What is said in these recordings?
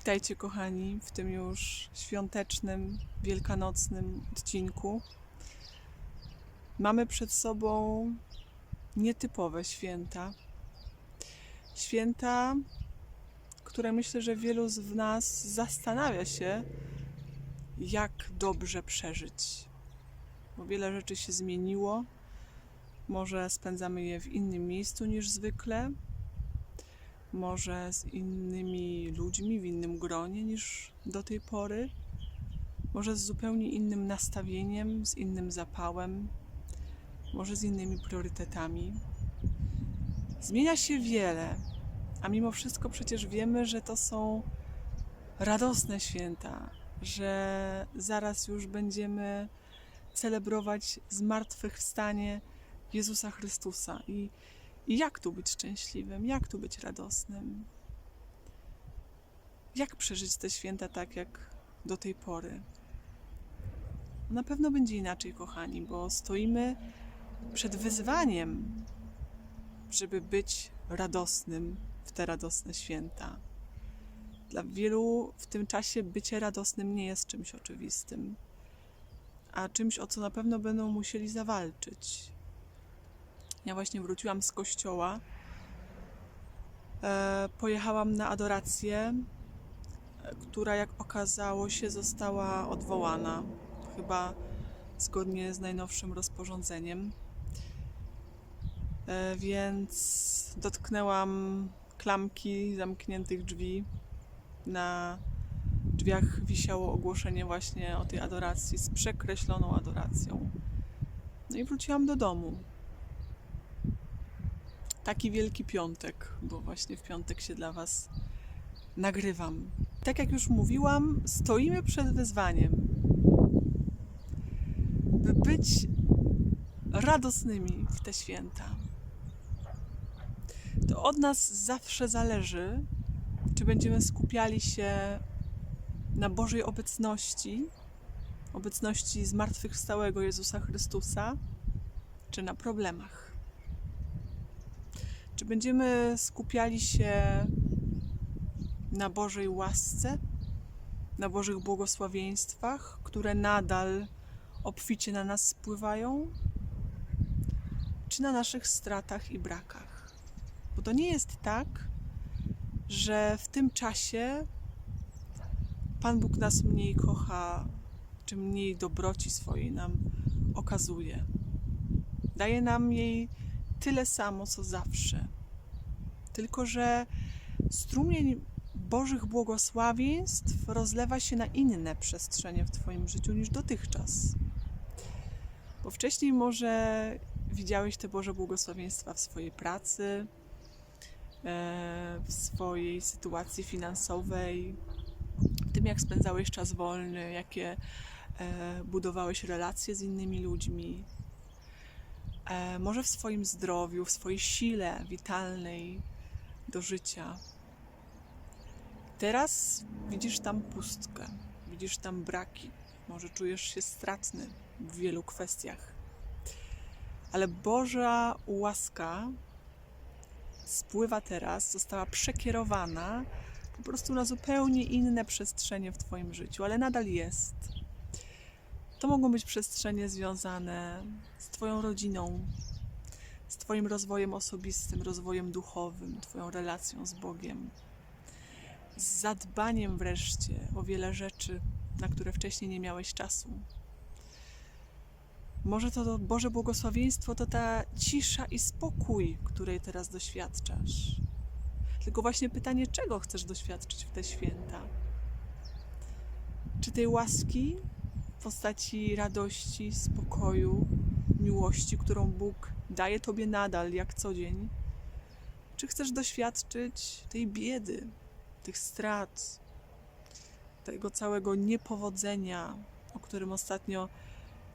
Witajcie, kochani, w tym już świątecznym, wielkanocnym odcinku. Mamy przed sobą nietypowe święta. Święta, które myślę, że wielu z nas zastanawia się, jak dobrze przeżyć. Bo wiele rzeczy się zmieniło. Może spędzamy je w innym miejscu niż zwykle, może z innymi ludźmi, w innym gronie niż do tej pory, może z zupełnie innym nastawieniem, z innym zapałem, może z innymi priorytetami. Zmienia się wiele, a mimo wszystko przecież wiemy, że to są radosne święta, że zaraz już będziemy celebrować zmartwychwstanie Jezusa Chrystusa i jak tu być szczęśliwym, jak tu być radosnym? Jak przeżyć te święta tak jak do tej pory? Na pewno będzie inaczej, kochani, bo stoimy przed wyzwaniem, żeby być radosnym w te radosne święta. Dla wielu w tym czasie bycie radosnym nie jest czymś oczywistym, a czymś, o co na pewno będą musieli zawalczyć. Ja właśnie wróciłam z kościoła. E, pojechałam na adorację, e, która, jak okazało się, została odwołana. Chyba zgodnie z najnowszym rozporządzeniem. E, więc dotknęłam klamki zamkniętych drzwi. Na drzwiach wisiało ogłoszenie właśnie o tej adoracji z przekreśloną adoracją. No i wróciłam do domu taki wielki piątek, bo właśnie w piątek się dla Was nagrywam. Tak jak już mówiłam, stoimy przed wyzwaniem, by być radosnymi w te święta. To od nas zawsze zależy, czy będziemy skupiali się na Bożej obecności, obecności zmartwychwstałego Jezusa Chrystusa, czy na problemach. Czy będziemy skupiali się na Bożej łasce, na Bożych błogosławieństwach, które nadal obficie na nas spływają, czy na naszych stratach i brakach? Bo to nie jest tak, że w tym czasie Pan Bóg nas mniej kocha, czy mniej dobroci swojej nam okazuje. Daje nam jej tyle samo, co zawsze. Tylko, że strumień Bożych błogosławieństw rozlewa się na inne przestrzenie w Twoim życiu niż dotychczas. Bo wcześniej może widziałeś te Boże błogosławieństwa w swojej pracy, e, w swojej sytuacji finansowej, w tym, jak spędzałeś czas wolny, jakie e, budowałeś relacje z innymi ludźmi, może w swoim zdrowiu, w swojej sile witalnej do życia. Teraz widzisz tam pustkę, widzisz tam braki, może czujesz się stratny w wielu kwestiach. Ale Boża łaska spływa teraz, została przekierowana po prostu na zupełnie inne przestrzenie w Twoim życiu, ale nadal jest. To mogą być przestrzenie związane z Twoją rodziną, z Twoim rozwojem osobistym, rozwojem duchowym, Twoją relacją z Bogiem, z zadbaniem wreszcie o wiele rzeczy, na które wcześniej nie miałeś czasu. Może to Boże błogosławieństwo to ta cisza i spokój, której teraz doświadczasz. Tylko właśnie pytanie, czego chcesz doświadczyć w te święta? Czy tej łaski, w postaci radości, spokoju, miłości, którą Bóg daje Tobie nadal, jak co dzień? Czy chcesz doświadczyć tej biedy, tych strat, tego całego niepowodzenia, o którym ostatnio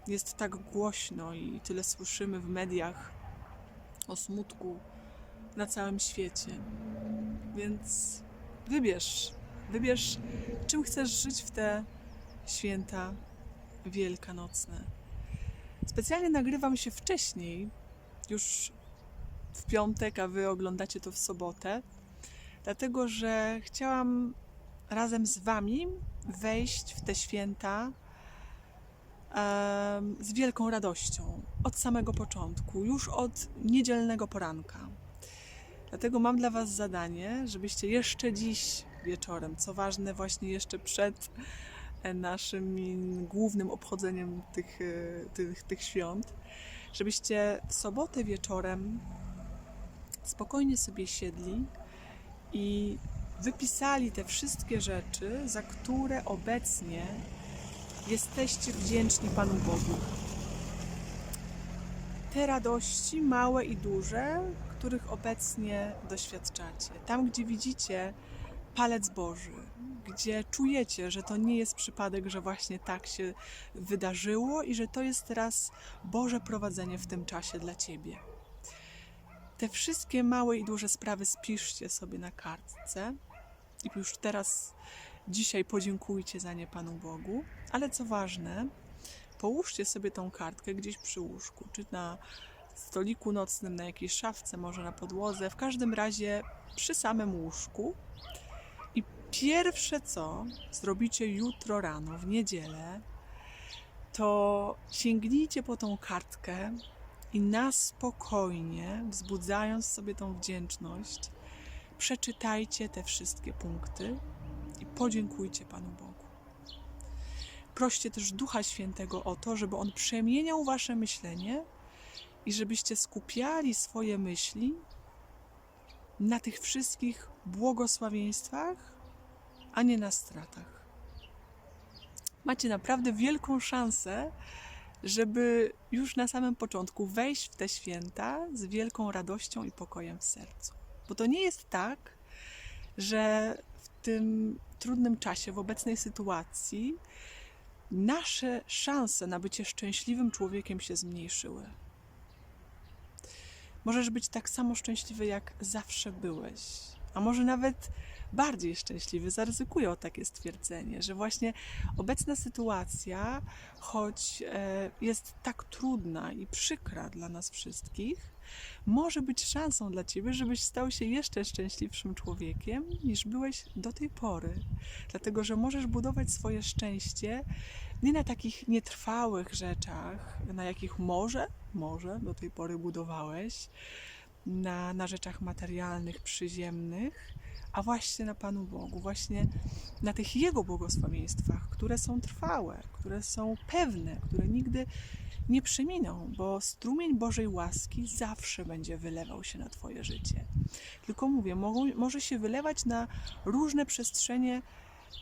jest tak głośno i tyle słyszymy w mediach o smutku na całym świecie? Więc wybierz, wybierz, czym chcesz żyć w te święta wielkanocne. Specjalnie nagrywam się wcześniej, już w piątek, a wy oglądacie to w sobotę, dlatego że chciałam razem z Wami wejść w te święta z wielką radością od samego początku, już od niedzielnego poranka. Dlatego mam dla Was zadanie, żebyście jeszcze dziś wieczorem, co ważne, właśnie jeszcze przed naszym głównym obchodzeniem tych, e, tych, tych świąt, żebyście w sobotę wieczorem spokojnie sobie siedli i wypisali te wszystkie rzeczy, za które obecnie jesteście wdzięczni Panu Bogu. Te radości, małe i duże, których obecnie doświadczacie. Tam, gdzie widzicie palec Boży, gdzie czujecie, że to nie jest przypadek, że właśnie tak się wydarzyło i że to jest teraz Boże prowadzenie w tym czasie dla Ciebie. Te wszystkie małe i duże sprawy spiszcie sobie na kartce i już teraz, dzisiaj podziękujcie za nie Panu Bogu, ale co ważne, połóżcie sobie tą kartkę gdzieś przy łóżku, czy na stoliku nocnym, na jakiejś szafce, może na podłodze, w każdym razie przy samym łóżku. Pierwsze co zrobicie jutro rano, w niedzielę, to sięgnijcie po tą kartkę i na spokojnie, wzbudzając sobie tą wdzięczność, przeczytajcie te wszystkie punkty i podziękujcie Panu Bogu. Proście też Ducha Świętego o to, żeby On przemieniał Wasze myślenie i żebyście skupiali swoje myśli na tych wszystkich błogosławieństwach, a nie na stratach. Macie naprawdę wielką szansę, żeby już na samym początku wejść w te święta z wielką radością i pokojem w sercu. Bo to nie jest tak, że w tym trudnym czasie, w obecnej sytuacji, nasze szanse na bycie szczęśliwym człowiekiem się zmniejszyły. Możesz być tak samo szczęśliwy, jak zawsze byłeś, a może nawet bardziej szczęśliwy. Zaryzykuję o takie stwierdzenie, że właśnie obecna sytuacja, choć e, jest tak trudna i przykra dla nas wszystkich, może być szansą dla ciebie, żebyś stał się jeszcze szczęśliwszym człowiekiem niż byłeś do tej pory. Dlatego, że możesz budować swoje szczęście nie na takich nietrwałych rzeczach, na jakich może, może do tej pory budowałeś, na, na rzeczach materialnych, przyziemnych, a właśnie na Panu Bogu, właśnie na tych Jego błogosławieństwach, które są trwałe, które są pewne, które nigdy nie przeminą, bo strumień Bożej łaski zawsze będzie wylewał się na Twoje życie. Tylko mówię, może się wylewać na różne przestrzenie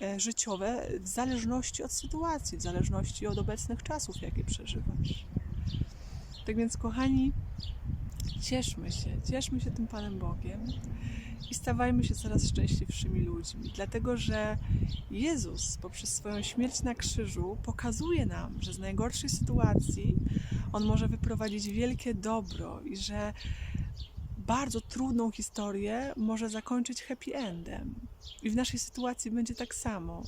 e, życiowe w zależności od sytuacji, w zależności od obecnych czasów, jakie przeżywasz. Tak więc, kochani, cieszmy się, cieszmy się tym Panem Bogiem i stawajmy się coraz szczęśliwszymi ludźmi, dlatego że Jezus poprzez swoją śmierć na krzyżu pokazuje nam, że z najgorszej sytuacji On może wyprowadzić wielkie dobro i że bardzo trudną historię może zakończyć happy endem. I w naszej sytuacji będzie tak samo.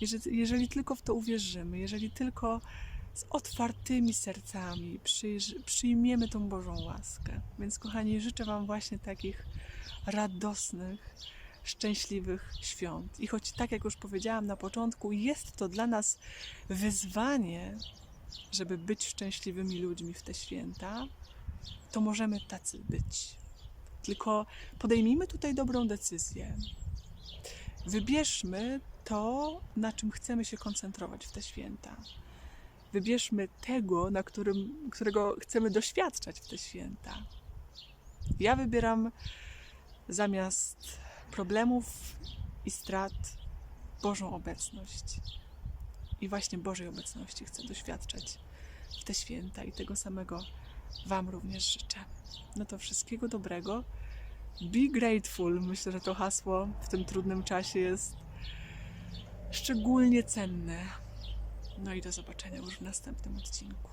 Jeżeli, jeżeli tylko w to uwierzymy, jeżeli tylko z otwartymi sercami przyjmiemy tą Bożą łaskę. Więc, kochani, życzę Wam właśnie takich radosnych, szczęśliwych świąt. I choć, tak jak już powiedziałam na początku, jest to dla nas wyzwanie, żeby być szczęśliwymi ludźmi w te święta, to możemy tacy być. Tylko podejmijmy tutaj dobrą decyzję. Wybierzmy to, na czym chcemy się koncentrować w te święta. Wybierzmy tego, na którym, którego chcemy doświadczać w te święta. Ja wybieram zamiast problemów i strat Bożą obecność. I właśnie Bożej obecności chcę doświadczać w te święta i tego samego Wam również życzę. No to wszystkiego dobrego. Be grateful. Myślę, że to hasło w tym trudnym czasie jest szczególnie cenne. No i do zobaczenia już w następnym odcinku.